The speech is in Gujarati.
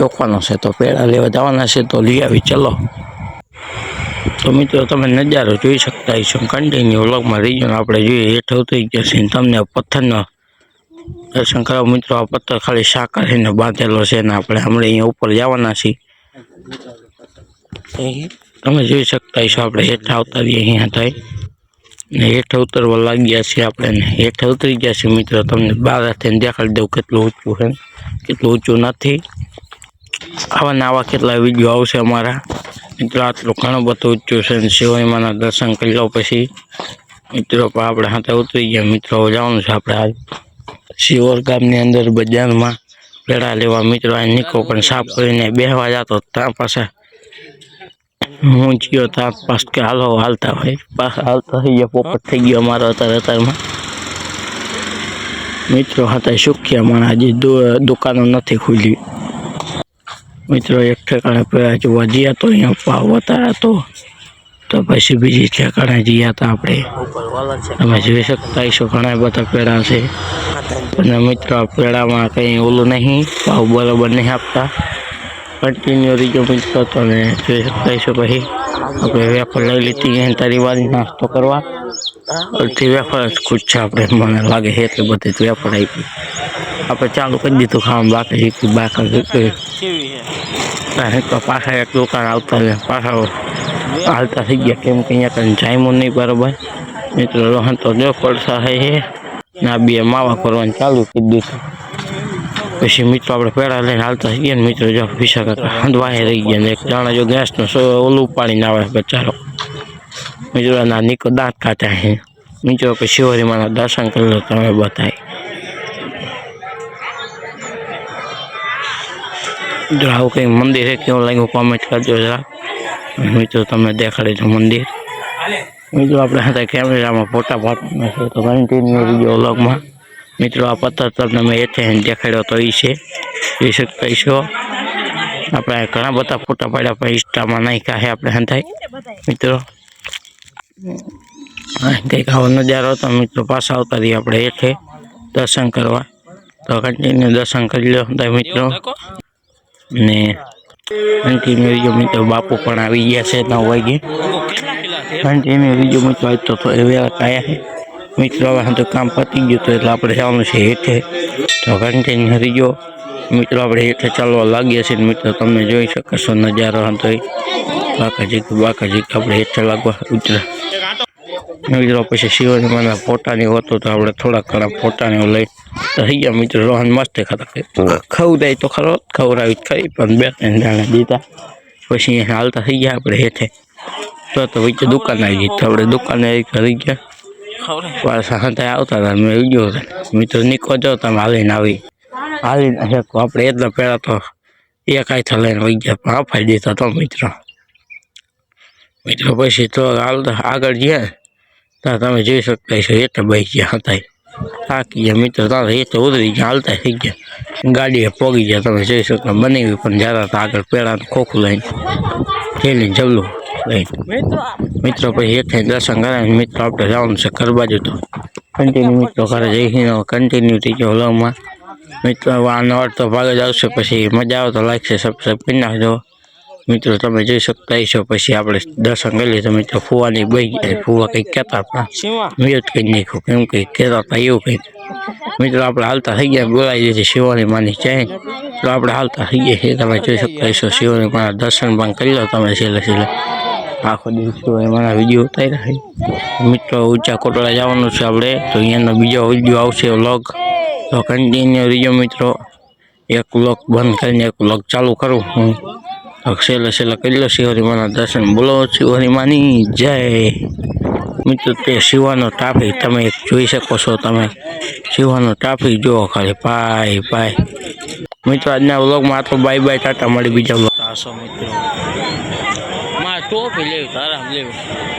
ચોખવાનો છે તો પેડા લેવા જવાના છે તો લઈ આવી ચલો તો મિત્રો તમે નજારો જોઈ શકતા હશો કન્ટિન્યુ વ્લોગમાં રિઝન આપણે જોઈએ હેઠ ઉતરી ગયા છે તમને પથ્થરનો દર્શન કરાવો મિત્રો આ પથ્થર ખાલી સાકર બાંધેલો છે ને આપણે હમણાં અહીંયા ઉપર જવાના છીએ તમે જોઈ શકતા છો આપણે હેઠ આવતા રહીએ અહીંયા થાય ને હેઠ ઉતરવા લાગ્યા છીએ આપણે હેઠ ઉતરી ગયા છીએ મિત્રો તમને બાર હાથે દેખાડી દઉં કેટલું ઊંચું છે કેટલું ઊંચું નથી અવનાવા કેટલા વિડિયો આવશે અમારું મિત્રો આત રૂકાણો બતો છેન શિઓય માના દર્શન કરી લ્યો પછી મિત્રો પણ આપણે હાતા ઉતરી ગયા મિત્રો જવાનું છે આપણે આજ શિઓર ગામની અંદર બજાર્માં પેડા લેવા મિત્રો આ નિકો પણ સાફ કરીને બેહવા जातो ત્યાં પછી હું ચ્યો તાપ પાસકે હાલો હાલતા ભાઈ પાસ આવતા હી એ પોપટ થઈ ગયો અમારો અતાર અતારમાં મિત્રો હાતા સુખિયા મારા જી દુકાનો નથી ખુલી मित्रो एक ठेका ने पे आज वजिया तो यहां पावत तो तो પછી બીજી ठेका ने जिया तो આપણે અમે જીવી શકતાઈસો ગણાય બત પેરા છે પણ મિત્રો પેડા માં કંઈ ઓલું નહીં તો બરોબર નહીં આપતા પટની ઓરી જો ભઈ તો અમે જે સકઈસો પછી આપણે વેફર લઈ લેતી હે તારી વાત માં તો કરવા ઓટી વેફર ખુצા આપણે લાગે હે કે બધી વેફર આવી ગઈ આપણે ચાલુ કરી દીધું ખાવાનું બાકી શીખી બાકી તો પાછા એક દુકાન આવતા રહ્યા પાછા હાલતા થઈ ગયા કેમ કે અહીંયા કંઈ જામ્યું નહીં બરાબર મિત્રો રોહન તો જો પડશા હે ને આ બે માવા કરવાનું ચાલુ કરી દીધું પછી મિત્રો આપણે પેડા લઈને હાલતા થઈ ગયા ને મિત્રો જો પીસા કરતા હંધવાહે રહી ગયા ને એક જાણે જો ગેસનો સો ઓલું ઉપાડીને આવે બચારો મિત્રો ના નીકળ દાંત કાઢ્યા હે મિત્રો કે શિવરીમાના દર્શન કરી લો તમે બતાવી ग्राहक कहीं मंदिर है क्यों लगे कॉमेंट कर दो जरा मैं तो तब देख रहे मंदिर मित्र अपने कैमरा में फोटा फाटो तो नाइनटीन वीडियो अलग में मित्र आप पत्थर तब मैं इतने देख तो ये तो सकता अपने घना बता फोटा पड़ा इंस्टा में नहीं कहे अपने हाथ मित्रों कई हाँ, खाओ नजारा तो मित्रों पास आता रही अपने एक दर्शन करवा तो कंटीन्यू दर्शन कर लो तो मित्रों મેં કે મારી અમિત બાપો પણ આવી ગયા છે તો હોય ગી અને એમી લીજો મિત્રો આતો તો એવા કાયા છે મિત્રો આહ તો કામ પતી ગયું તો આપણે આવવાનું છે હેતે તો ગંકે હરી ગયો મિત્રો બઢે ચાલવા લાગી છે મિત્રો તમે જોઈ શકો છો નજારા હતો બાકાજી બાકાજી કબરે હૈ ચાલવા ઉતરા મે જો પાછો શિવાજીના પોટાની હોતો તો આપણે થોડાક પોટાની લઈ અહીંયા મિત્રો રોહન મસ્ત ખરા ખવડાય તો ખરો ખવડાવી ખાઈ પણ બે ત્રણ દાણા દીધા પછી હાલતા થઈ ગયા આપણે હેઠે તો તો વચ્ચે દુકાન આવી ગઈ તો આપણે દુકાને કરી ગયા પાછા હતા આવતા હતા મેં ગયો મિત્રો નીકો જો તમે હાલીને આવી હાલીને શકો આપણે એટલા પહેલાં તો એક આઈથા લઈને વહી ગયા પણ અફાઈ દીધા તો મિત્રો મિત્રો પછી તો હાલ આગળ ગયા ત્યાં તમે જોઈ શકતા છો એટલે બહી ગયા હતા થાકી જાય મિત્રો તારે એ તો ઉતરી ગયા હાલતા થઈ ગયા ગાડીએ પોગી ગયા તમે જોઈ શકો બનાવી પણ જરા આગળ પેડાનું ખોખું લઈને ઠેલીને જવલું મિત્રો પછી એક દર્શન કરાવીને મિત્રો આપણે જવાનું છે ઘર બાજુ તો કન્ટિન્યુ મિત્રો ઘરે જઈને કન્ટિન્યુ થઈ ગયો હલમાં મિત્રો આ નોટ તો ભાગ જ આવશે પછી મજા આવે તો લાગશે છે સબસ્ક્રાઈબ કરી નાખજો મિત્રો તમે જોઈ શકતા હશો પછી આપણે દર્શન કરીએ તો મિત્રો ફુવાની બહી ગયા ફુવા કંઈક કહેતા હતા મ્યુટ કંઈ નાખ્યું કેમ કંઈક કહેતા હતા એવું કંઈક મિત્રો આપણે હાલતા થઈ ગયા બોલાવી દીધી શિવાની માની ચેન તો આપણે હાલતા થઈ ગયા છીએ તમે જોઈ શકતા હશો શિવાની માના દર્શન પણ કરી લો તમે છેલ્લે છેલ્લે આખો દિન શિવાય મારા વિડીયો ઉતાર્યા છે મિત્રો ઊંચા કોટડા જવાનું છે આપણે તો અહીંયાનો બીજો વિડીયો આવશે વ્લોગ તો કન્ટિન્યુ રહીજો મિત્રો એક વ્લોગ બંધ કરીને એક વ્લોગ ચાલુ કરું હું છેલ્લે છેલ્લે કરી લો શિવરીમાના દર્શન બોલો શિવરીમાની જય મિત્રો તે શિવાનો ટ્રાફિક તમે જોઈ શકો છો તમે શિવાનો ટ્રાફિક જુઓ ખાલી બાય બાય મિત્રો આજના વ્લોગમાં તો બાય બાય ટાટા મળી બીજા વ્લોગ આવશો મિત્રો મારા ટોપી લેવી તારા લેવી